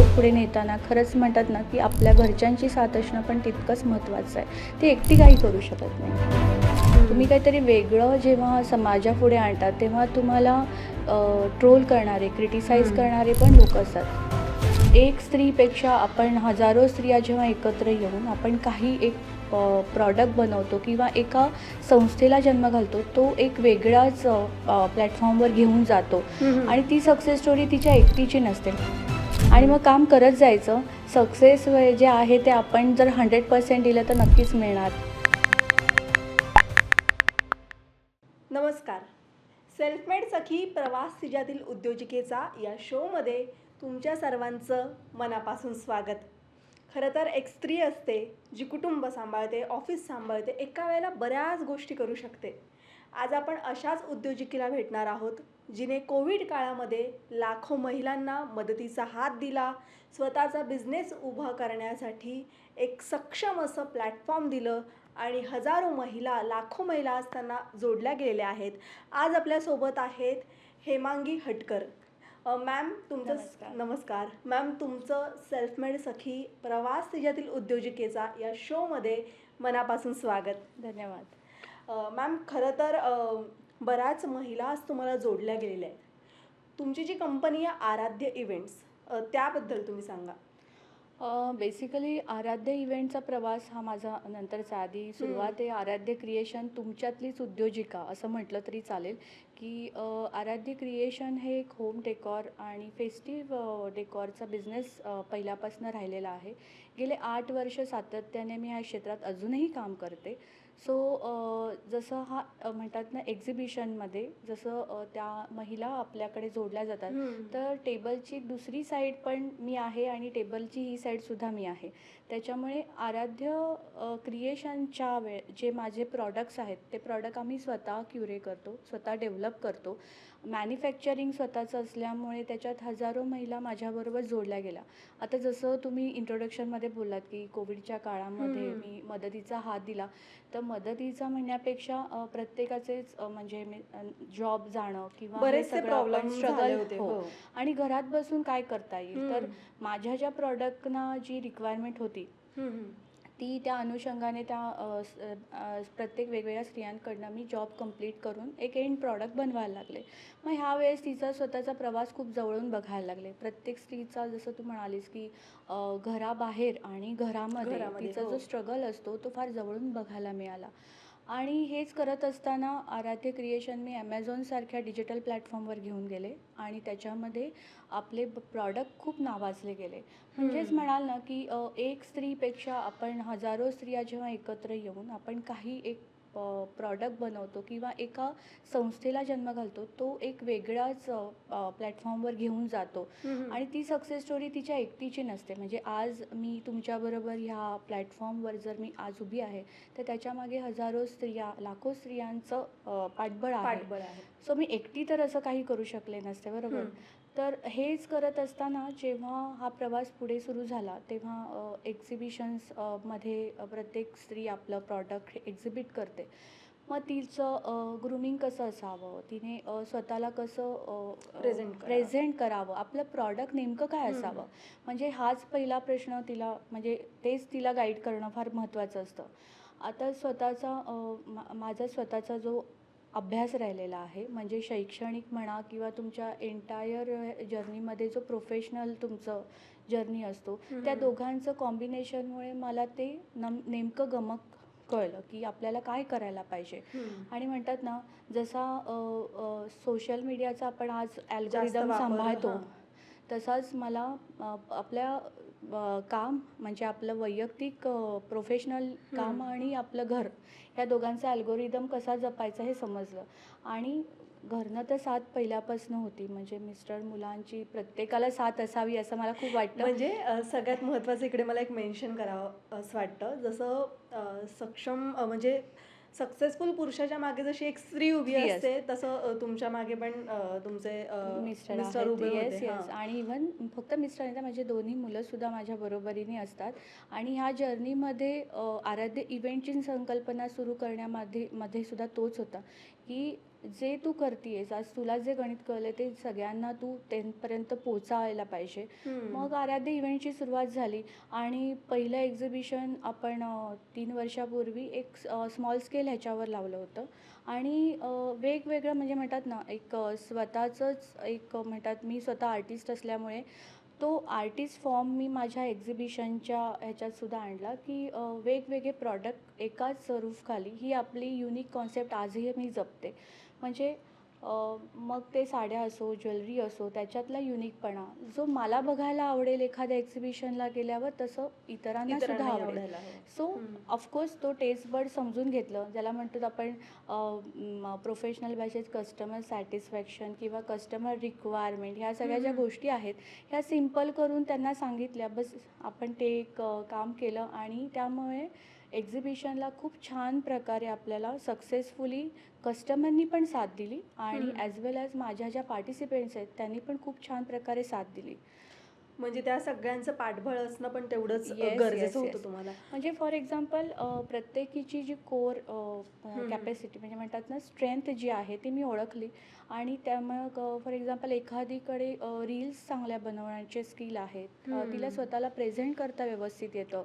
उद्योग पुढे नेताना खरंच म्हणतात ना की आपल्या घरच्यांची साथ असणं पण तितकंच महत्त्वाचं आहे. ती एकटी काही करू शकत नाही. तुम्ही काहीतरी वेगळं जेव्हा समाजापुढे आणतात तेव्हा तुम्हाला ट्रोल करणारे क्रिटिसाइज हम्म. करणारे पण लोक असतात. एक स्त्रीपेक्षा आपण हजारो स्त्रिया जेव्हा एकत्र येऊन आपण काही एक प्रॉडक्ट बनवतो किंवा एका संस्थेला जन्म घालतो तो एक वेगळाच प्लॅटफॉर्मवर घेऊन जातो. आणि ती सक्सेस स्टोरी तिच्या एकटीची नसते. आणि मग काम करत जायचं. सक्सेस जे आहे ते आपण जर हंड्रेड पर्सेंट दिलं तर नक्कीच मिळणार. नमस्कार. सेल्फमेड सखी प्रवास तिच्यातील उद्योजिकेचा या शोमध्ये तुमच्या सर्वांचं मनापासून स्वागत. खरं तर एक स्त्री असते जी कुटुंब सांभाळते ऑफिस सांभाळते एका वेळेला बऱ्याच गोष्टी करू शकते. आज आपण अशाच उद्योजिकेला भेटणार आहोत. जिने कोविड काळामध्ये लाखो महिलांना मदतीचा हात दिला स्वतःचा बिझनेस उभा करण्यासाठी एक सक्षम असं प्लॅटफॉर्म दिलं आणि हजारो महिला लाखो महिला असताना जोडल्या गेलेल्या आहेत. आज आपल्यासोबत आहेत हेमांगी हटकर. मॅम तुमचं नमस्कार. नमस्कार. मॅम तुमचं सेल्फमेड सखी प्रवास तिच्यातील उद्योजिकेचा या शोमध्ये मनापासून स्वागत. धन्यवाद. मॅम खरं तर बऱ्याच महिला आज तुम्हाला जोडल्या गेलेल्या आहेत. तुमची जी कंपनी आहे आराध्य इव्हेंट्स त्याबद्दल तुम्ही सांगा. बेसिकली आराध्य इव्हेंटचा प्रवास हा माझा नंतरचा आधी सुरुवात आहे आराध्य क्रिएशन तुमच्यातलीच उद्योजिका असं म्हटलं तरी चालेल. की आराध्य क्रिएशन हे एक होम डेकॉर आणि फेस्टिव्ह डेकॉरचा बिझनेस पहिल्यापासून राहिलेला आहे. गेले आठ वर्ष सातत्याने मी या क्षेत्रात अजूनही काम करते. सो जसं हा म्हणतात ना एक्झिबिशनमध्ये जसं त्या महिला आपल्याकडे जोडल्या जातात तर टेबलची दुसरी साईड पण मी आहे आणि टेबलची ही साईडसुद्धा मी आहे. त्याच्यामुळे आराध्य क्रिएशनच्या वेळ जे माझे प्रॉडक्ट्स आहेत ते प्रॉडक्ट आम्ही स्वतः क्युरे करतो स्वतः डेव्हलप करतो. मॅन्युफॅक्चरिंग स्वतःचं असल्यामुळे त्याच्यात हजारो महिला माझ्याबरोबर जोडल्या गेल्या आता जसं तुम्ही इंट्रोडक्शनमध्ये बोललात की कोविडच्या काळामध्ये. मी मदतीचा हात दिला तर मदतीचा म्हणण्यापेक्षा अ, प्रत्येकाचेच अ, म्हणजे जॉब जाणं किंवा हे बरेचसे सगळं प्रॉब्लेम आपण struggle- होते हो. हो आणि घरात बसून काय करता येईल तर हम्म. माझ्या ज्या प्रॉडक्टना जी रिक्वायरमेंट होती हम्म, हम्म. ती त्या अनुषंगाने त्या प्रत्येक वेगवेगळ्या स्त्रियांकडनं मी जॉब कंप्लीट करून एक एंड प्रॉडक्ट बनवायला लागले. मग ह्या वेळेस तिचा स्वतःचा प्रवास खूप जवळून बघायला लागले. प्रत्येक स्त्रीचा जसं तू म्हणालीस की घराबाहेर आणि घरामध्ये घरामध्ये, तिचा हो. जो स्ट्रगल असतो तो फार जवळून बघायला मिळाला. आणि हेच करत असताना आराध्य क्रिएशन मी ॲमेझॉनसारख्या डिजिटल प्लॅटफॉर्मवर घेऊन गेले आणि त्याच्यामध्ये आपले प्रॉडक्ट खूप नावाजले गेले म्हणजेच. म्हणाल ना की एक स्त्रीपेक्षा आपण हजारो स्त्रिया जेव्हा एकत्र येऊन आपण काही एक प्रॉडक्ट बनवतो किंवा एका संस्थेला जन्म घालतो तो एक वेगळाच प्लॅटफॉर्मवर घेऊन जातो. आणि ती सक्सेस स्टोरी तिच्या एकटीची नसते. म्हणजे आज मी तुमच्याबरोबर ह्या प्लॅटफॉर्मवर जर मी आज उभी आहे तर त्याच्यामागे हजारो स्त्रिया लाखो स्त्रियांचं पाठबळ आहे. पाठबळ आहे. सो मी एकटी तर असं काही करू शकले नसते बरोबर. तर हेच करत असताना जेव्हा हा प्रवास पुढे सुरू झाला तेव्हा एक्झिबिशन्समध्ये प्रत्येक स्त्री आपलं प्रॉडक्ट एक्झिबिट करते. मग तिचं ग्रुमिंग कसं असावं? तिने स्वतःला कसं करावं. प्रेझेंट करावं? आपलं प्रॉडक्ट नेमकं काय. असावं? म्हणजे हाच पहिला प्रश्न तिला म्हणजे तेच तिला गाईड करणं फार महत्त्वाचं असतं. आता स्वतःचा माझा स्वतःचा जो अभ्यास राहिलेला आहे म्हणजे शैक्षणिक म्हणा किंवा तुमच्या एंटायर जर्नीमध्ये जो प्रोफेशनल तुमचं जर्नी असतो. त्या दोघांचं कॉम्बिनेशनमुळे मला ते नम नेमकं गमक कळलं की आपल्याला काय करायला पाहिजे. आणि म्हणतात ना जसा सोशल मीडियाचा आपण आज वापर, सांभाळतो. तसाच मला आपल्या काम म्हणजे आपलं वैयक्तिक प्रोफेशनल काम. आणि आपलं घर ह्या दोघांचा अल्गोरिदम कसा जपायचा हे समजलं. आणि घरनं तर साथ पहिल्यापासून होती. म्हणजे मिस्टर मुलांची प्रत्येकाला साथ असावी असं मला खूप वाटतं. म्हणजे सगळ्यात महत्त्वाचं इकडे मला एक मेन्शन करावं असं वाटतं. जसं सक्षम म्हणजे सक्सेसफुल पुरुषाच्या मागे जशी एक स्त्री उभी असते तसं तुमच्या मागे पण तुमचे मिस्टर उभे येस येस. आणि इवन फक्त मिस्टर नाही तर माझे दोन्ही मुलंसुद्धा माझ्या बरोबरीने असतात. आणि ह्या जर्नीमध्ये आराध्य इव्हेंटची संकल्पना सुरू करण्यामध्ये मध्ये सुद्धा तोच होता की जे तू करतीयेस आज तुला जे गणित कळलं ते सगळ्यांना तू टेनपर्यंत पोचायला पाहिजे. मग आराध्य इव्हेंटची सुरुवात झाली आणि पहिलं एक्झिबिशन आपण तीन वर्षापूर्वी एक स्मॉल स्केल ह्याच्यावर लावलं होतं. आणि वेगवेगळं म्हणजे म्हणतात ना एक स्वतःचंच एक म्हणतात मी स्वतः आर्टिस्ट असल्यामुळे तो आर्टिस्ट फॉर्म मी माझ्या एक्झिबिशनच्या ह्याच्यात सुद्धा आणला की वेगवेगळे प्रॉडक्ट एकाच रूफखाली ही आपली युनिक कॉन्सेप्ट आजही मी जपते. म्हणजे मग ते साड्या असो ज्वेलरी असो त्याच्यातला युनिकपणा जो मला बघायला आवडेल एखाद्या एक्झिबिशनला गेल्यावर तसं इतरांना सुद्धा आवडेल. सो. ऑफकोर्स तो टेस्ट बर्ड समजून घेतलं ज्याला म्हणतो आपण प्रोफेशनल भाषेत कस्टमर सॅटिस्फॅक्शन किंवा कस्टमर रिक्वायरमेंट ह्या सगळ्या ज्या. गोष्टी आहेत ह्या सिंपल करून त्यांना सांगितल्या बस आपण ते एक काम केलं आणि त्यामुळे एक्झिबिशनला खूप छान प्रकारे आपल्याला सक्सेसफुली कस्टमरनी पण साथ दिली आणि. ॲज वेल ॲज माझ्या ज्या पार्टिसिपेंट्स आहेत त्यांनी पण खूप छान प्रकारे साथ दिली म्हणजे त्या सगळ्यांचं पाठबळ असणं पण तेवढंच गरजेचं होतं. तुम्हाला म्हणजे फॉर एक्झाम्पल प्रत्येकीची जी कोर. कॅपॅसिटी म्हणजे म्हणतात ना स्ट्रेंथ जी आहे ती मी ओळखली आणि त्यामुळे फॉर एक्झाम्पल एखादीकडे रील्स चांगल्या बनवण्याचे स्किल आहेत. तिला स्वतःला प्रेझेंट करता व्यवस्थित येतं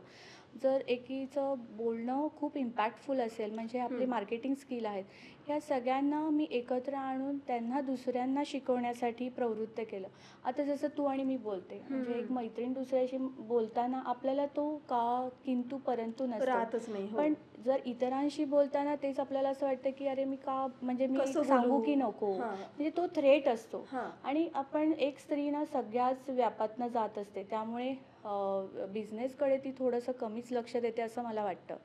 जर एकीचं बोलणं खूप इम्पॅक्टफुल असेल म्हणजे आपले. मार्केटिंग स्किल आहेत ह्या सगळ्यांना मी एकत्र आणून त्यांना दुसऱ्यांना शिकवण्यासाठी प्रवृत्त केलं आता जसं तू आणि मी बोलते म्हणजे एक. मैत्रीण दुसऱ्याशी बोलताना आपल्याला तो का किंतु परंतु नसतो राहतच नाही हो. पण जर इतरांशी बोलताना तेच आपल्याला असं वाटतं की अरे मी का म्हणजे मी सांगू? की नको. म्हणजे तो थ्रेट असतो. आणि आपण एक स्त्री ना सगळ्याच व्यापातनं जात असते त्यामुळे बिझनेसकडे ती थोडंसं कमीच लक्ष देते असं मला वाटतं.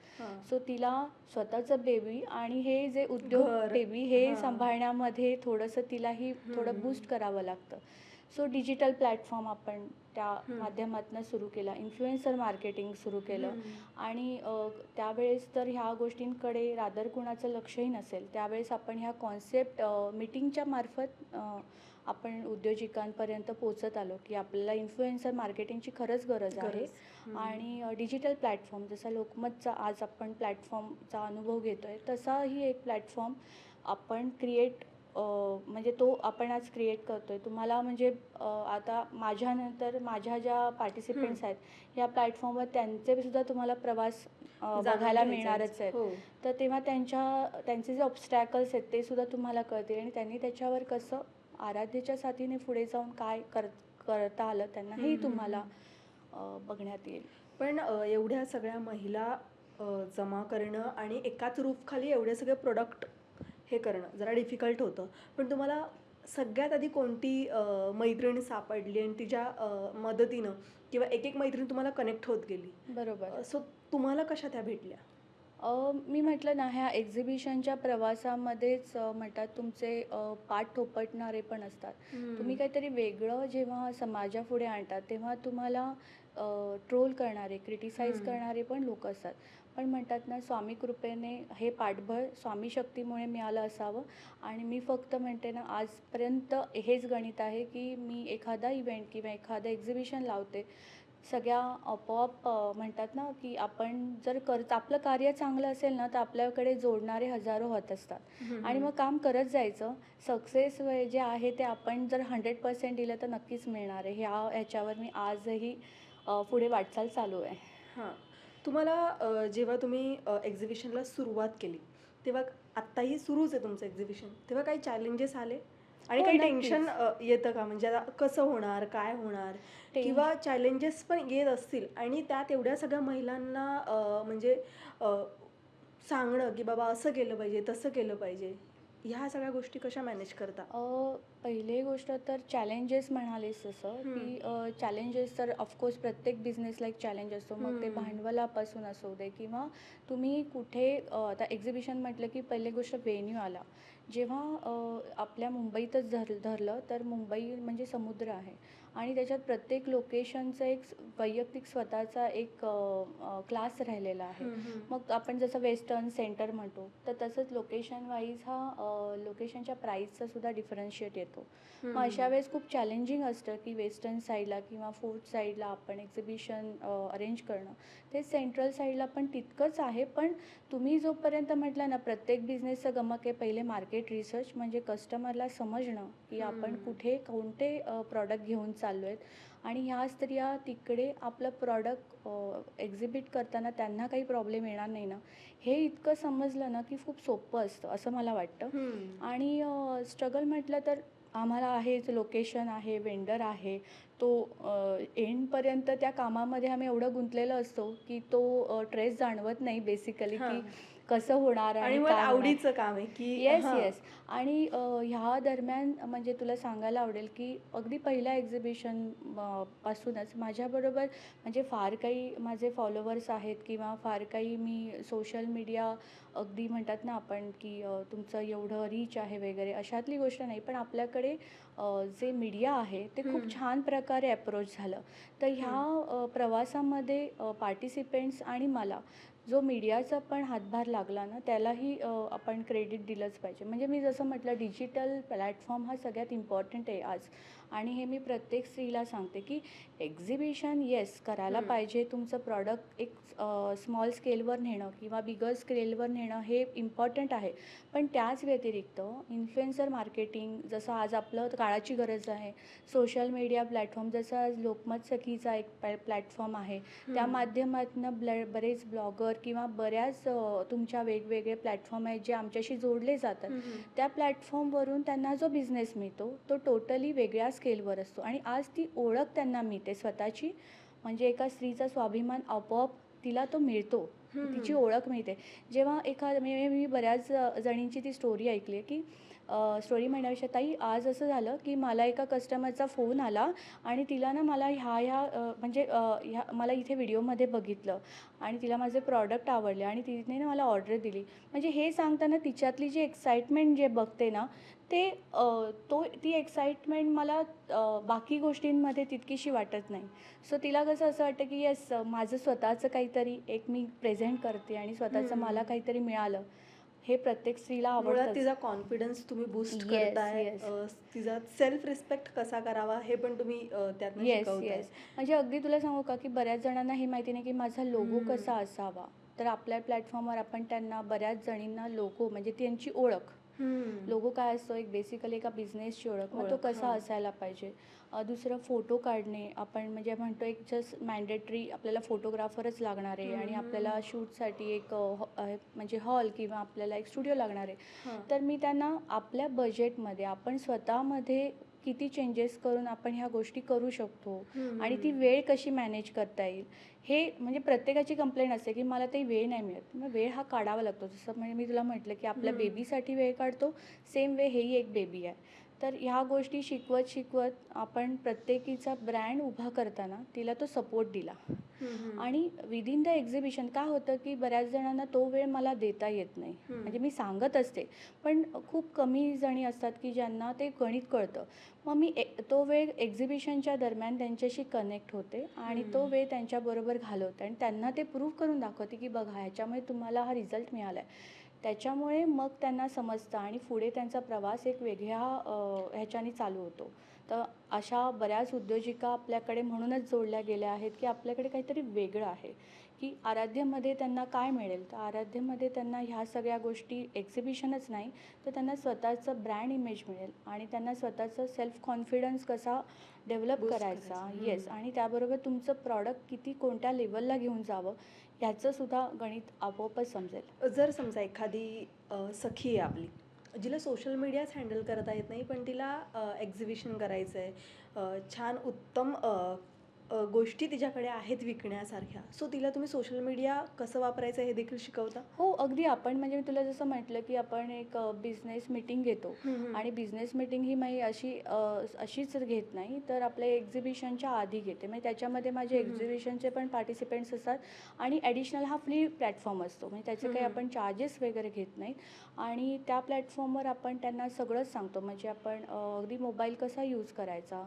सो तिला स्वतःचं बेबी आणि हे जे उद्योग. बेबी हे हां. सांभाळण्यामध्ये थोडंसं तिलाही थोडं. बूस्ट करावं लागतं सो डिजिटल प्लॅटफॉर्म आपण त्या. माध्यमातून सुरू केला इन्फ्लुएन्सर मार्केटिंग सुरू केलं. आणि त्यावेळेस तर ह्या गोष्टींकडे रादर कुणाचं लक्षही नसेल त्यावेळेस आपण ह्या कॉन्सेप्ट मीटिंगच्या मार्फत आपण उद्योजकांपर्यंत पोचत आलो की आपल्याला इन्फ्लुएन्सर मार्केटिंगची खरंच गरज आहे. आणि डिजिटल प्लॅटफॉर्म जसा लोकमतचा आज आपण प्लॅटफॉर्मचा अनुभव घेतो आहे तसाही एक प्लॅटफॉर्म आपण क्रिएट म्हणजे तो आपण आज क्रिएट करतो आहे तुम्हाला म्हणजे आता माझ्यानंतर माझ्या ज्या पार्टिसिपेंट्स आहेत ह्या प्लॅटफॉर्मवर त्यांचे सुद्धा तुम्हाला प्रवास बघायला मिळणारच आहे. हो. तर तेव्हा त्यांच्या त्यांचे जे ऑब्स्टॅकल्स आहेत ते सुद्धा तुम्हाला कळतील आणि त्यांनी त्याच्यावर कसं आराध्याच्या साथीने पुढे जाऊन काय कर करता आलं त्यांनाही हम्म, तुम्हाला बघण्यात येईल. पण एवढ्या सगळ्या महिला जमा करणं आणि एकाच रूफखाली एवढे सगळे प्रोडक्ट हे करणं जरा डिफिकल्ट होतं. पण तुम्हाला सगळ्यात आधी कोणती मैत्रीण सापडली आणि तिच्या मदतीनं किंवा एक एक मैत्रीण तुम्हाला कनेक्ट होत गेली? बरोबर. सो तुम्हाला कशा त्या भेटल्या? मी म्हटलं ना ह्या एक्झिबिशनच्या प्रवासामध्येच म्हणतात तुमचे पाठ थोपटणारे पण असतात. तुम्ही काहीतरी वेगळं जेव्हा समाजापुढे आणतात तेव्हा तुम्हाला ट्रोल करणारे क्रिटिसाइज. करणारे पण लोक असतात. पण म्हणतात ना स्वामी कृपेने हे पाठबळ स्वामी शक्तीमुळे मिळालं असावं. आणि मी फक्त म्हणते ना आजपर्यंत हेच गणित आहे की मी एखादा इव्हेंट किंवा एखादं एक्झिबिशन लावते सगळ्या आपोआप म्हणतात ना की आपण जर कर आपलं कार्य चांगलं असेल ना तर आपल्याकडे जोडणारे हजारो होत असतात. आणि मग काम करत जायचं सक्सेस जे आहे ते आपण जर हंड्रेड पर्सेंट दिलं तर नक्कीच मिळणार आहे. ह्या ह्याच्यावर मी आजही पुढे वाटचाल चालू आहे. हां. तुम्हाला जेव्हा तुम्ही एक्झिबिशनला सुरुवात केली तेव्हा आत्ताही सुरूच आहे तुमचं एक्झिबिशन तेव्हा काही चॅलेंजेस आले? आणि हो, काही. टेन्शन येतं का? म्हणजे आता कसं होणार? काय होणार? किंवा चॅलेंजेस पण येत असतील आणि त्यात एवढ्या सगळ्या महिलांना म्हणजे सांगणं की बाबा असं केलं पाहिजे तसं केलं पाहिजे ह्या सगळ्या गोष्टी कशा मॅनेज करता? अ, पहिली गोष्ट तर चॅलेंजेस म्हणालीस तसं की चॅलेंजेस तर ऑफकोर्स प्रत्येक बिझनेसला एक चॅलेंज असतो. मग ते. भांडवलापासून असू दे किंवा तुम्ही कुठे आता एक्झिबिशन म्हटलं की पहिली गोष्ट व्हेन्यू आला. जेव्हा आपल्या मुंबईतच धर धरलं तर मुंबई म्हणजे समुद्र आहे. आणि त्याच्यात प्रत्येक लोकेशनचं एक वैयक्तिक स्वतःचा एक क्लास राहिलेला आहे. मग आपण जसं वेस्टर्न सेंटर म्हणतो तर तसंच लोकेशन वाईज हा लोकेशनच्या प्राईसचा सुद्धा डिफरन्शिएट येतो. मग अशा वेळेस खूप चॅलेंजिंग असतं की वेस्टर्न साईडला किंवा फोर्थ साईडला आपण एक्झिबिशन अरेंज करणं. ते सेंट्रल साईडला पण तितकंच आहे पण तुम्ही जोपर्यंत म्हटलं ना प्रत्येक बिझनेसचं गमक आहे पहिले मार्केट रिसर्च म्हणजे कस्टमरला समजणं की आपण. कुठे कोणते प्रॉडक्ट घेऊन चाललो आहेत. आणि ह्या स्त्रिया तिकडे आपलं प्रॉडक्ट एक्झिबिट करताना त्यांना काही प्रॉब्लेम येणार नाही ना. हे इतकं समजलं ना की खूप सोपं असतं असं मला वाटतं. आणि स्ट्रगल म्हटलं तर आम्हाला आहेच लोकेशन आहे वेंडर आहे तो एंडपर्यंत त्या कामामध्ये आम्ही एवढं गुंतलेलो असतो की तो ट्रेस जाणवत नाही बेसिकली की कसं होणार आणि मग. आवडीचं काम आहे की येस. येस आणि ह्या दरम्यान म्हणजे तुला सांगायला आवडेल की अगदी पहिल्या एक्झिबिशन पासूनच माझ्याबरोबर म्हणजे फार काही माझे फॉलोवर्स आहेत किंवा फार काही मी सोशल मीडिया अगदी म्हणतात ना आपण की तुमचं एवढं रीच आहे वगैरे अशातली गोष्ट नाही पण आपल्याकडे जे मीडिया आहे ते. खूप छान प्रकारे अप्रोच झालं तर ह्या प्रवासामध्ये पार्टिसिपेंट्स आणि मला जो मीडियाचा पण हातभार लागला ना त्यालाही आपण क्रेडिट दिलंच पाहिजे. म्हणजे मी जसं म्हटलं डिजिटल प्लॅटफॉर्म हा सगळ्यात इम्पॉर्टंट आहे आज. आणि हे मी प्रत्येक स्त्रीला सांगते की एक्झिबिशन येस करायला. पाहिजे तुमचं प्रॉडक्ट एक स्मॉल स्केलवर नेणं किंवा बिगर स्केलवर नेणं हे इम्पॉर्टंट आहे पण त्याच व्यतिरिक्त इन्फ्लुएन्सर मार्केटिंग जसं आज आपलं काळाची गरज आहे सोशल मीडिया प्लॅटफॉर्म जसं आज लोकमत सखीचा एक प्लॅटफॉर्म आहे त्या. माध्यमातून ब्ल बरेच ब्लॉगर किंवा बऱ्याच तुमच्या वेगवेगळे प्लॅटफॉर्म आहेत जे आमच्याशी जोडले जातात. त्या प्लॅटफॉर्मवरून त्यांना जो बिझनेस मिळतो तो टोटली वेगळ्या स्केलवर असतो. आणि आज ती ओळख त्यांना मिळते स्वतःची. म्हणजे एका स्त्रीचा स्वाभिमान आपोआप तिला तो मिळतो. तिची ओळख मिळते. जेव्हा एखाद मी मी बऱ्याच जणींची ती स्टोरी ऐकली आहे की स्टोरी म्हणण्यापेक्षा ताई आज असं झालं की मला एका कस्टमरचा फोन आला आणि तिला ना मला ह्या ह्या म्हणजे ह्या मला इथे व्हिडिओमध्ये बघितलं आणि तिला माझे प्रॉडक्ट आवडले आणि तिने ना मला ऑर्डर दिली. म्हणजे हे सांगताना तिच्यातली जी एक्साइटमेंट जे बघते ना ते तो ती एक्साइटमेंट मला बाकी गोष्टींमध्ये तितकीशी वाटत नाही. सो तिला कसं असं वाटतं की येस माझं स्वतःचं काहीतरी एक मी प्रेझेंट करते आणि स्वतःचं. मला काहीतरी मिळालं. हे प्रत्येक स्त्रीला आवडतं तिचा कॉन्फिडन्स तुम्ही बूस्ट करताय. तिचा सेल्फ रिस्पेक्ट कसा करावा हे पण तुम्ही अ, त्यातनं येस येस म्हणजे अगदी तुला सांगू का की बऱ्याच जणांना हे माहिती नाही की माझा लोगो. कसा असावा? तर आपल्या प्लॅटफॉर्मवर आपण त्यांना बऱ्याच जणींना लोगो म्हणजे त्यांची ओळख. लोगो काय असतो एक बेसिकली एका बिझनेसची ओळख मग तो कसा. असायला पाहिजे दुसरं फोटो काढणे आपण म्हणजे म्हणतो एक जस्ट मॅन्डेटरी आपल्याला फोटोग्राफरच लागणार आहे आणि. आपल्याला शूटसाठी एक म्हणजे हॉल किंवा आपल्याला एक स्टुडिओ लागणार आहे. तर मी त्यांना आपल्या बजेटमध्ये आपण स्वतःमध्ये किती चेंजेस करून आपण ह्या गोष्टी करू शकतो. आणि ती वेळ कशी मॅनेज करता येईल हे म्हणजे प्रत्येकाची कंप्लेंट असते की मला ते वेळ नाही मिळत मग वेळ हा काढावा लागतो जसं म्हणजे मी तुला म्हटलं की आपल्या. बेबीसाठी वेळ काढतो सेम वे हेही एक बेबी आहे तर ह्या गोष्टी शिकवत शिकवत आपण प्रत्येकीचा ब्रँड उभा करताना तिला तो सपोर्ट दिला. आणि विदिन द एक्झिबिशन काय होतं की बऱ्याच जणांना तो वेळ मला देता येत नाही. म्हणजे मी सांगत असते. पण खूप कमी जणी असतात की ज्यांना ते गणित कळतं. मग मी तो वेळ एक्झिबिशनच्या दरम्यान त्यांच्याशी कनेक्ट होते आणि तो. वेळ त्यांच्याबरोबर घालवते आणि त्यांना ते प्रूव्ह करून दाखवते की बघा ह्याच्यामुळे तुम्हाला हा रिझल्ट मिळाला आहे त्याच्यामुळे मग त्यांना समजतं आणि पुढे त्यांचा प्रवास एक वेगळ्या ह्याच्याने चालू होतो. तर अशा बऱ्याच उद्योजिका आपल्याकडे म्हणूनच जोडल्या गेल्या आहेत की आपल्याकडे काहीतरी वेगळं आहे की आराध्यमध्ये त्यांना काय मिळेल तर आराध्यमध्ये त्यांना ह्या सगळ्या गोष्टी एक्झिबिशनच नाही तर त्यांना स्वतःचं ब्रँड इमेज मिळेल आणि त्यांना स्वतःचं सेल्फ कॉन्फिडन्स कसा डेव्हलप करायचा. येस. आणि त्याबरोबर तुमचं प्रॉडक्ट किती कोणत्या लेवलला घेऊन जावं ह्याचं सुद्धा गणित आपोआपच समजेल जर समजा एखादी सखी आहे आपली जिला सोशल मीडियाच हँडल करता येत नाही पण तिला एक्झिबिशन करायचं आहे छान उत्तम गोष्टी तिच्याकडे आहेत विकण्यासारख्या. सो तिला तुम्ही सोशल मीडिया कसं वापरायचं हे देखील शिकवता? हो अगदी. आपण म्हणजे मी तुला जसं म्हटलं की आपण एक बिझनेस मीटिंग घेतो. आणि बिझनेस मीटिंग ही मी अशी अशीच घेत नाही. तर आपल्या एक्झिबिशनच्या आधी घेते. म्हणजे त्याच्यामध्ये माझे. एक्झिबिशनचे पण पार्टिसिपेंट्स असतात. आणि ॲडिशनल हा फ्री प्लॅटफॉर्म असतो. म्हणजे त्याचे काही. आपण चार्जेस वगैरे घेत नाहीत. आणि त्या प्लॅटफॉर्मवर आपण त्यांना सगळंच सांगतो. म्हणजे आपण अगदी मोबाईल कसा यूज करायचा?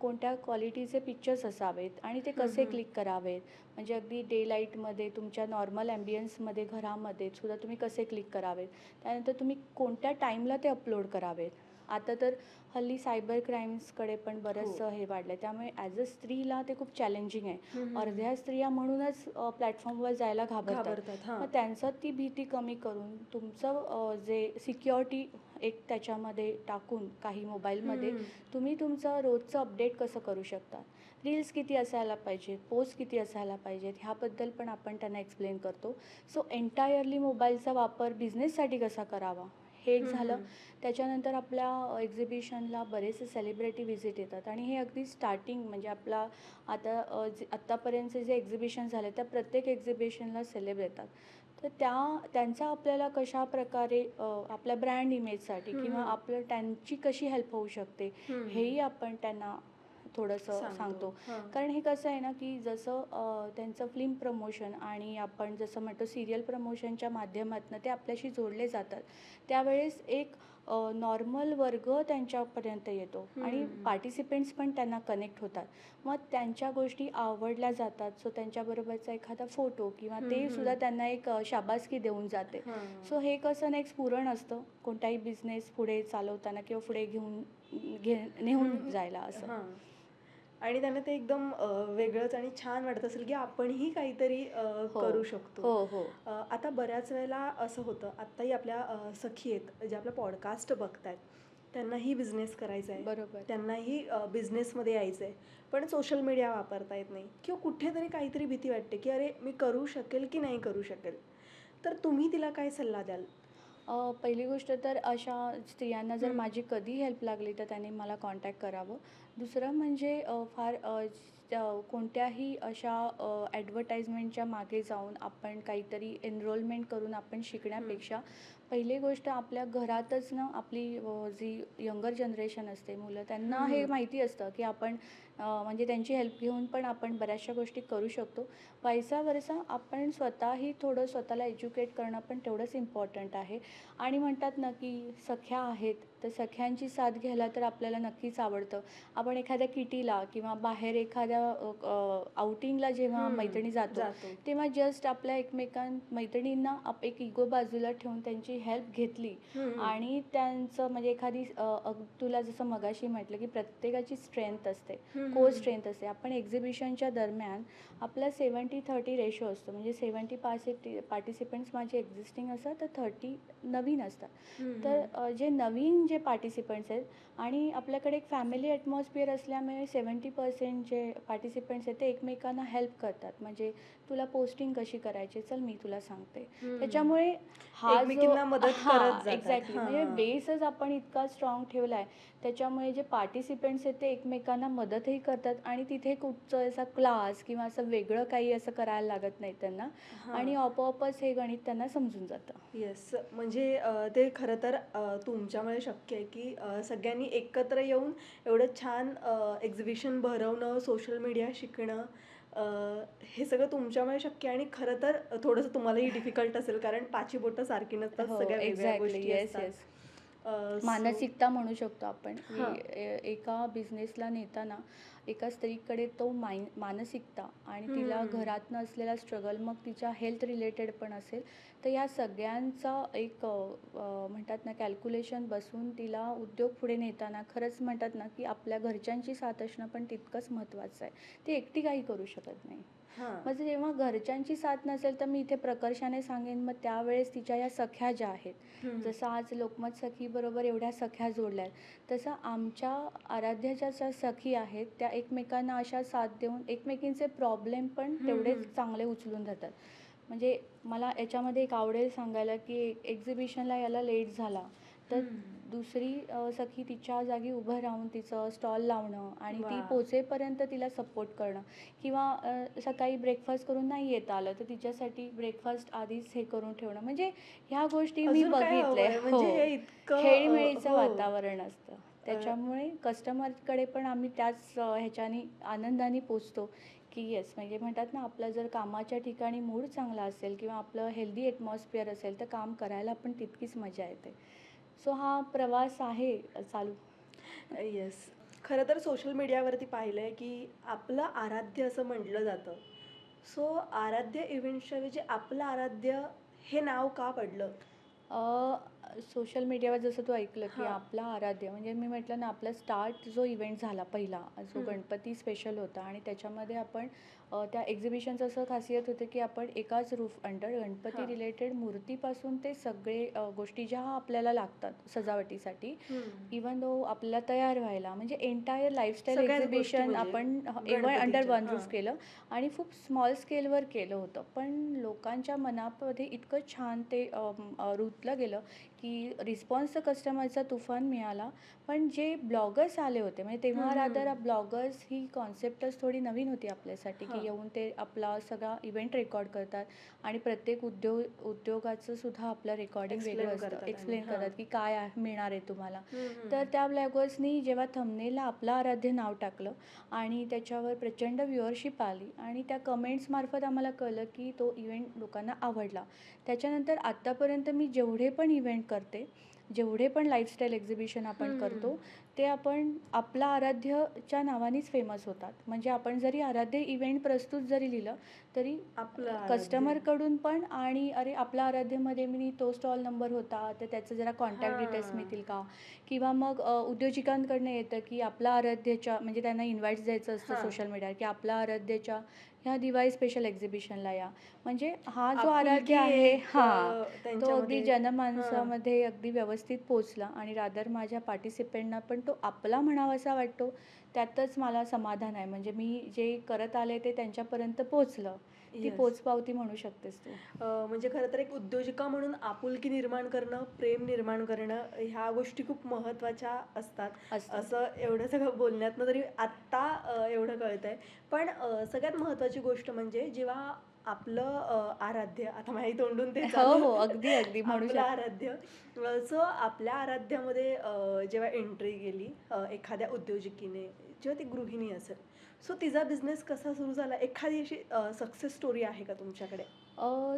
कोणत्या क्वालिटीचे पिक्चर्स असावेत आणि ते कसे. क्लिक करावेत म्हणजे अगदी डे लाईटमध्ये तुमच्या नॉर्मल ॲम्बियन्समध्ये घरामध्ये सुद्धा तुम्ही कसे क्लिक करावेत त्यानंतर तुम्ही कोणत्या टाईमला ते अपलोड करावेत आता तर हल्ली सायबर क्राईम्सकडे पण हो. हे वाढलं आहे त्यामुळे ॲज अ स्त्रीला ते खूप चॅलेंजिंग आहे. अर्ध्या स्त्रिया म्हणूनच प्लॅटफॉर्मवर जायला घाबरतात मग त्यांचं ती भीती कमी करून तुमचं जे सिक्युरिटी एक त्याच्यामध्ये टाकून काही मोबाईलमध्ये. तुम्ही तुमचं रोजचं अपडेट कसं करू शकता रील्स किती असायला पाहिजेत पोस्ट किती असायला पाहिजेत ह्याबद्दल पण आपण त्यांना एक्सप्लेन करतो सो एन्टायरली मोबाईलचा वापर बिझनेससाठी कसा करावा हे एक झालं. त्याच्यानंतर आपल्या एक्झिबिशनला बरेचसे सेलिब्रिटी व्हिजिट येतात आणि हे अगदी स्टार्टिंग म्हणजे आपला आता जे आत्तापर्यंतचे जे एक्झिबिशन झाले त्या प्रत्येक एक्झिबिशनला सेलेब येतात तर त्या त्यांचा आपल्याला कशा प्रकारे आपल्या ब्रँड इमेजसाठी किंवा. आपलं त्यांची कशी हेल्प होऊ शकते. हेही आपण त्यांना थोडंसं सांगतो. कारण हे कसं आहे ना की जसं त्यांचं फिल्म प्रमोशन आणि आपण जसं म्हणतो सिरियल प्रमोशनच्या माध्यमातून ते आपल्याशी जोडले जातात त्यावेळेस एक नॉर्मल वर्ग त्यांच्यापर्यंत येतो आणि. पार्टिसिपेंट्स पण त्यांना कनेक्ट होतात मग त्यांच्या गोष्टी आवडल्या जातात सो त्यांच्याबरोबरचा एखादा फोटो किंवा ते. सुद्धा त्यांना एक शाबासकी देऊन जाते. सो हे कसं ना एक स्फुरण असतं कोणताही बिझनेस पुढे चालवताना किंवा पुढे घेऊन घे नेऊन. जायला असं. आणि त्यांना ते एकदम वेगळंच आणि छान वाटत असेल की आपणही काहीतरी हो. करू शकतो. हो हो. आता बऱ्याच वेळेला असं होतं आत्ताही आपल्या सखी आहेत जे आपला पॉडकास्ट बघतायत त्यांनाही बिझनेस करायचा आहे बरोबर. त्यांनाही बिझनेसमध्ये यायचं आहे पण सोशल मीडिया वापरता येत नाही. किंवा कुठेतरी काहीतरी भीती वाटते की अरे मी करू शकेल की नाही करू शकेल? तर तुम्ही तिला काय सल्ला द्याल? पहिली गोष्ट तर अशा स्त्रियांना जर. माझी कधी हेल्प लागली तर त्यांनी मला कॉन्टॅक्ट करावं. दुसरं म्हणजे फार कोणत्याही अशा ॲडव्हर्टाईजमेंटच्या मागे जाऊन आपण काहीतरी एनरोलमेंट करून आपण शिकण्यापेक्षा पहिली गोष्ट आपल्या घरातच ना आपली जी यंगर जनरेशन असते मुलं त्यांना हे. माहिती असतं की आपण म्हणजे त्यांची हेल्प घेऊन पण आपण बऱ्याचशा गोष्टी करू शकतो. पैसा वरसा आपण स्वतःही थोडं स्वतःला एज्युकेट करणं पण तेवढंच इम्पॉर्टंट आहे. आणि म्हणतात ना की सख्या आहेत तर सख्यांची साथ घ्यायला तर आपल्याला नक्कीच आवडतं आपण एखाद्या किटीला किंवा बाहेर एखाद्या आउटिंगला जेव्हा. मैत्रिणी जातो तेव्हा जस्ट आपल्या एकमेकां मैत्रिणींना आप एक इगो बाजूला ठेवून त्यांची हेल्प घेतली. आणि त्यांचं म्हणजे एखादी तुला जसं मगाशी म्हटलं की प्रत्येकाची स्ट्रेंथ असते. को स्ट्रेंथ असते आपण एक्झिबिशनच्या दरम्यान आपला सेवन्टी थर्टी रेशो असतो म्हणजे सेवन्टी पार्टिसिपे पार्टिसिपेंट्स माझे एक्झिस्टिंग असतात तर थर्टी नवीन असतात. तर जे नवीन जे पार्टिसिपंट्स आहेत. आणि आपल्याकडे एक फॅमिली ॲटमॉस्फिअर असल्यामुळे सेवन्टी पर्सेंट जे पार्टिसिपंट्स आहेत ते एकमेकांना हेल्प करतात. म्हणजे तुला पोस्टिंग कशी करायची चल मी तुला सांगते. त्याच्यामुळे हा. एक्झॅक्टली म्हणजे. बेसच आपण इतका स्ट्रॉंग ठेवला आहे त्याच्यामुळे जे पार्टिसिपेंट्स आहेत ते एकमेकांना मदतही करतात आणि तिथे कुठचं असा क्लास किंवा असं वेगळं काही असं करायला लागत नाही त्यांना. आणि आपोआपच हे गणित त्यांना समजून जातं येस म्हणजे ते खरं तर तुमच्यामुळे शक्य आहे की सगळ्यांनी एकत्र येऊन एवढं छान एक्झिबिशन भरवणं सोशल मीडिया शिकणं हे सगळं तुमच्यामुळे शक्य आहे आणि खरं तर थोडंसं तुम्हालाही डिफिकल्ट असेल कारण पाची बोटं सारखी नसतात हो सगळ्या वेगळ्या गोष्टी असतात. मानसिकता म्हणू शकतो आपण एका बिझनेसला नेताना एका स्त्रीकडे तो माइन मानसिकता आणि तिला. घरातनं असलेला स्ट्रगल मग तिच्या हेल्थ रिलेटेड पण असेल तर या सगळ्यांचा एक म्हणतात ना कॅल्क्युलेशन बसून तिला उद्योग पुढे नेताना खरंच म्हणतात ना की आपल्या घरच्यांची साथ असणं पण तितकंच महत्त्वाचं आहे ती एकटी काही करू शकत नाही. मग जेव्हा घरच्यांची साथ नसेल तर मी इथे प्रकर्षाने सांगेन मग त्यावेळेस तिच्या या सख्या ज्या आहेत. जसं आज लोकमत सखीबरोबर एवढ्या सख्या जोडल्या आहेत तसं आमच्या आराध्याच्या ज्या सखी आहेत त्या एकमेकांना अशा साथ देऊन एकमेकींचे प्रॉब्लेम पण तेवढेच. चांगले उचलून जातात म्हणजे मला याच्यामध्ये एक आवडेल सांगायला की एक्झिबिशनला याला लेट झाला तर. दुसरी सखी तिच्या जागी उभं राहून तिचं स्टॉल लावणं आणि ती वा. पोचेपर्यंत तिला सपोर्ट करणं. किंवा अ, सकाळी ब्रेकफास्ट करून नाही येता आलं तर तिच्यासाठी ब्रेकफास्ट आधीच हे करून ठेवणं. म्हणजे ह्या गोष्टी मी अजून काय बघितल्या. हवंय? म्हणजे हे. इतकं, अ, खेळीमेळीचं हो. वातावरण असतं. त्याच्यामुळे कस्टमरकडे पण आम्ही त्याच अ, ह्याच्याने आनंदाने पोचतो. की येस म्हणजे म्हणतात ना आपलं जर कामाच्या ठिकाणी मूड चांगला असेल किंवा आपलं हेल्दी ॲटमॉस्फिअर असेल तर काम करायला पण तितकीच मजा येते. सो हा प्रवास आहे चालू. येस खरं तर सोशल मीडियावरती पाहिलं आहे की आपलं आराध्य असं म्हटलं जातं. सो आराध्य इव्हेंट्सच्या ऐवजी आपलं आराध्य हे नाव का पडलं? सोशल मीडियावर जसं तू ऐकलं की. आपला आराध्य म्हणजे मी म्हटलं ना आपला स्टार्ट जो इव्हेंट झाला पहिला जो. गणपती स्पेशल होता आणि त्याच्यामध्ये आपण त्या एक्झिबिशनचं असं खासियत होते की आपण एकाच रूफ अंडर गणपती. रिलेटेड मूर्तीपासून ते सगळे गोष्टी ज्या आपल्याला लागतात सजावटीसाठी इवन दो आपल्याला तयार व्हायला म्हणजे एंटायर लाईफस्टाईल एक्झिबिशन म्हणजे आपण गणपतीच्या, अंडर वन रूफ. केलं आणि खूप स्मॉल स्केलवर केलं होतं पण लोकांच्या मनामध्ये इतकं छान ते रुतलं गेलं की रिस्पॉन्स तर कस्टमरचा तुफान मिळाला पण जे ब्लॉगर्स आले होते म्हणजे तेव्हा. रादर ब्लॉगर्स ही कॉन्सेप्टच थोडी नवीन होती आपल्यासाठी की. येऊन ते आपला सगळा इव्हेंट रेकॉर्ड करतात आणि प्रत्येक उद्योग उद्योगाचं सुद्धा आपलं रेकॉर्डिंग वेगळं असतं एक्सप्लेन. करतात की काय मिळणार आहे तुम्हाला. तर त्या ब्लॉगर्सनी जेव्हा थंबनेलला आपलं आराध्य नाव टाकलं आणि त्याच्यावर प्रचंड व्ह्युअरशिप आली आणि त्या कमेंट्समार्फत आम्हाला कळलं की तो इव्हेंट लोकांना आवडला त्याच्यानंतर आत्तापर्यंत मी जेवढे पण इव्हेंट करते जेवढे पण लाईफस्टाईल एक्झिबिशन आपण. करतो ते आपण आपला आराध्यच्या नावानेच फेमस होतात म्हणजे आपण जरी आराध्य इव्हेंट प्रस्तुत जरी लिहिलं तरी आपलं. कस्टमरकडून पण आणि अरे आपला आराध्यमध्ये मी तो स्टॉल नंबर होता तर त्याचं जरा कॉन्टॅक्ट डिटेल्स. मिळतील का किंवा मग उद्योजकांकडनं येतं की आपला आराध्यच्या म्हणजे त्यांना इन्व्हाइट द्यायचं असतं. सोशल मीडियावर की आपला आराध्यच्या ह्या दिवाळी स्पेशल एक्झिबिशनला या. म्हणजे हा जो आराध्य आहे हां तो अगदी जनमानसामध्ये अगदी व्यवस्थित पोचला आणि रादर माझ्या पार्टिसिपेंटना पण तो आपला म्हणावासा वाटतो. त्यातच मला समाधान आहे. म्हणजे मी जे करत आले ते त्यांच्यापर्यंत पोचलं ती Yes. पोचपावती म्हणू शकतेस तू. अ, म्हणजे खरं तर एक उद्योजिका म्हणून आपुलकी निर्माण करणं प्रेम निर्माण करणं ह्या गोष्टी खूप महत्त्वाच्या असतात. असतं. असं एवढं सगळं बोलण्यातनं तरी आत्ता अ, एवढं कळतंय. पण अ, सगळ्यात महत्त्वाची गोष्ट म्हणजे जेव्हा आपलं अ, आराध्य आता माझ्या तोंडून ते हो हो अगदी अगदी म्हणू आपलं शकते. आराध्य. सो आपल्या आराध्यामध्ये अ, जेव्हा एंट्री गेली अ, एखाद्या उद्योजकीने जेव्हा ती गृहिणी असेल सो तिचा बिझनेस कसा सुरू झाला? एखादी अशी सक्सेस स्टोरी आहे का तुमच्याकडे?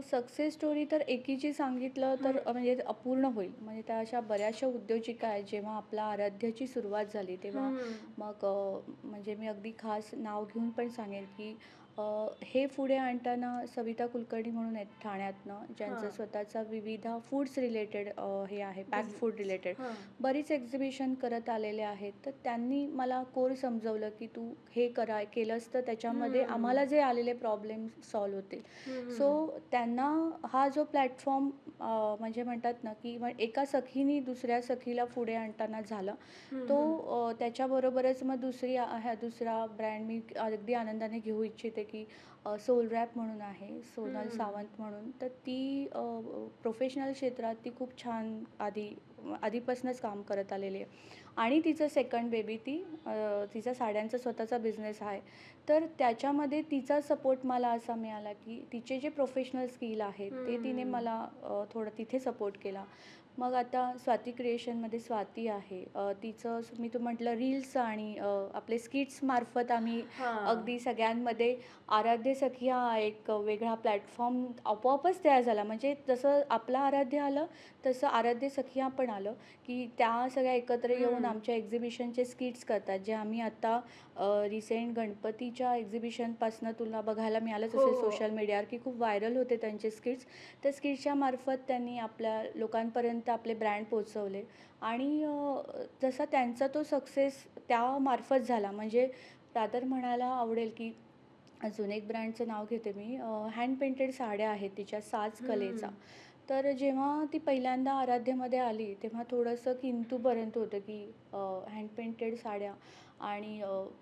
सक्सेस स्टोरी तर एकीची सांगितलं तर म्हणजे अपूर्ण होईल. म्हणजे त्या अशा बऱ्याचशा उद्योजिका आहेत जेव्हा आपल्या आराध्याची सुरुवात झाली तेव्हा. मग म्हणजे मी अगदी खास नाव घेऊन पण सांगेन की हे पुढे आणताना सविता कुलकर्णी म्हणून आहेत ठाण्यातनं ज्यांचं. स्वतःचा विविध फूड्स रिलेटेड हे आहे पॅक. Food related. बरीच एक्झिबिशन करत आलेले आहेत तर त्यांनी मला कोर समजवलं की तू हे करा केलंस तर त्याच्यामध्ये. आम्हाला जे आलेले प्रॉब्लेम सॉल्व होतील. सो त्यांना हा जो प्लॅटफॉर्म म्हणजे म्हणतात ना की एका सखीने दुसऱ्या सखीला पुढे आणताना झाला. तो त्याच्याबरोबरच मग दुसरी दुसरा ब्रँड मी अगदी आनंदाने घेऊ इच्छिते की सोल रॅप म्हणून आहे सोनल. सावंत म्हणून तर ती प्रोफेशनल क्षेत्रात ती खूप छान आधी आधीपासूनच काम करत आलेली आहे आणि तिचं सेकंड बेबी ती तिचा साड्यांचा स्वतःचा बिझनेस आहे तर त्याच्यामध्ये तिचा सपोर्ट मला असा मिळाला की तिचे जे प्रोफेशनल स्किल आहेत ते तिने. मला थोडं तिथे सपोर्ट केला मग आता स्वाती क्रिएशनमध्ये स्वाती आहे अ, तिचं स- मी तू म्हटलं रील्स आणि अ, आपले स्किट्स मार्फत आम्ही हां. अगदी सगळ्यांमध्ये आराध्य सखी हा एक वेगळा प्लॅटफॉर्म आपोआपच तयार झाला म्हणजे जसं आपलं आराध्य आलं तसं आराध्य सखी हा पण आलं की त्या सगळ्या एकत्र येऊन हम्म. आमच्या एक्झिबिशनचे स्किट्स करतात जे आम्ही आता रिसेंट गणपतीच्या एक्झिबिशनपासनं तुला बघायला मिळालंच हो, असेल हो. सोशल मीडियावर की खूप व्हायरल होते त्यांचे स्किट्स त्या स्किट्सच्या मार्फत त्यांनी आपल्या लोकांपर्यंत आपले ब्रँड पोचवले आणि जसा त्यांचा तो सक्सेस त्यामार्फत झाला म्हणजे रादर म्हणायला आवडेल की अजून एक ब्रँडचं नाव घेते मी हँड पेंटेड साड्या आहेत तिच्या साज कलेचा. तर जेव्हा ती पहिल्यांदा आराध्यमध्ये आली तेव्हा थोडंसं किंतूपर्यंत होतं की हँड पेंटेड साड्या आणि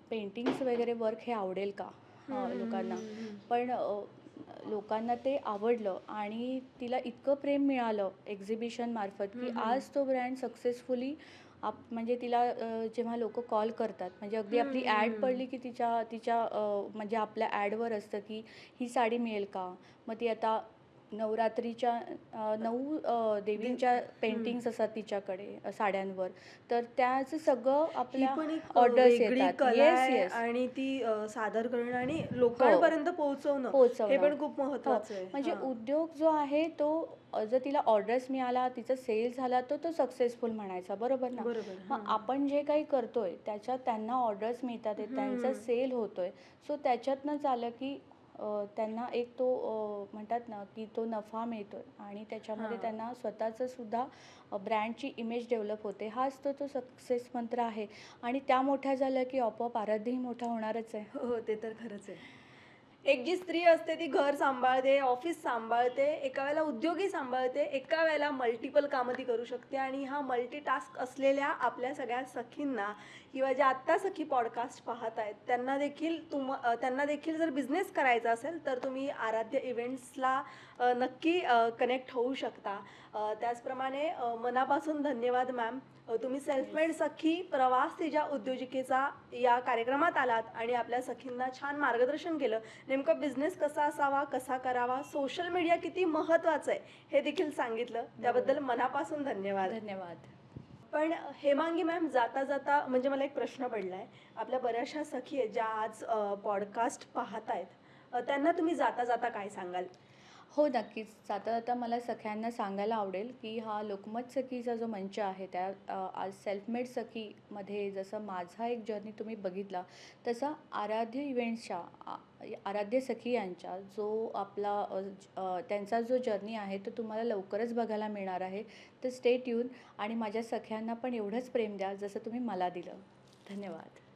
पेंटिंग्स वगैरे वर्क हे आवडेल का. लोकांना. पण लोकांना ते आवडलं आणि तिला इतकं प्रेम मिळालं एक्झिबिशन मार्फत की. आज तो ब्रँड सक्सेसफुली आप म्हणजे तिला जेव्हा लोक कॉल करतात म्हणजे अगदी आपली ॲड. पडली की तिच्या तिच्या म्हणजे आपल्या ॲडवर असतं की ही साडी मिळेल का मग ती आता नवरात्रीच्या नऊ देवींच्या पेंटिंग्स असतात तिच्याकडे साड्यांवर. तर त्याचं सगळं ही आपल्या एक अ, ऑर्डर्स येतात. येस आहे येस आणि ती सादर करणं आणि लोकांपर्यंत पोहोचवणं पोहोचवणं. हे पण खूप महत्वाचं आहे. म्हणजे हां. उद्योग जो आहे तो जर तिला ऑर्डर्स मिळाला तिचा सेल झाला तर तो सक्सेसफुल म्हणायचा. बरोबर ना? मग हां. आपण जे काही करतोय त्याच्यात त्यांना ऑर्डर्स मिळतात त्यांचा. सेल होतोय. सो त्याच्यातनं झालं की त्यांना एक तो म्हणतात ना की तो नफा मिळतोय आणि त्याच्यामध्ये. त्यांना स्वतःचं सुद्धा ब्रँडची इमेज डेव्हलप होते. हाच तो तो सक्सेस मंत्र आहे. आणि त्या मोठ्या झाल्या की आपोआप आराध्यही मोठा होणारच आहे. हो हो, ते तर खरंच आहे. एक जी स्त्री असते ती घर सांभाळते ऑफिस सांभाळते एका वेळेला उद्योगी सांभाळते एका वेळेला मल्टिपल कामं ती करू शकते आणि हा मल्टीटास्क असलेल्या आपल्या सगळ्या सखींना किंवा ज्या आत्ता सखी पॉडकास्ट पाहत आहेत त्यांना देखील तुम त्यांना देखील जर बिझनेस करायचा असेल तर तुम्ही आराध्य इव्हेंट्सला नक्की कनेक्ट होऊ शकता. त्याचप्रमाणे मनापासून धन्यवाद मॅम तुम्ही सेल्फ मेड सखी प्रवास तिच्या उद्योजिकेचा या कार्यक्रमात आलात आणि आपल्या सखींना छान मार्गदर्शन केलं. नेमकं बिझनेस कसा असावा कसा करावा सोशल मीडिया किती महत्त्वाचं आहे हे देखील सांगितलं. त्याबद्दल मनापासून धन्यवाद. धन्यवाद. पण हेमांगी मॅम जाता जाता म्हणजे मला एक प्रश्न पडला आहे आपल्या बऱ्याचशा सखी आहेत ज्या आज पॉडकास्ट पाहत आहेत त्यांना तुम्ही जाता जाता काय सांगाल? हो नक्कीच. जाता जाता मला सगळ्यांना सांगायला आवडेल की हा लोकमत सखीचा जो मंच आहे त्या आज सेल्फ मेड सखीमध्ये जसं माझा एक जर्नी तुम्ही बघितला तसा आराध्य इव्हेंट्सच्या आराध्य सखी यांच्या जो आपला त्यांचा जो जर्नी आहे तो तुम्हाला लवकरच बघायला मिळणार आहे. तर स्टेट येऊन आणि माझ्या सख्यांना पण एवढंच प्रेम द्या जसं तुम्ही मला दिलं. धन्यवाद.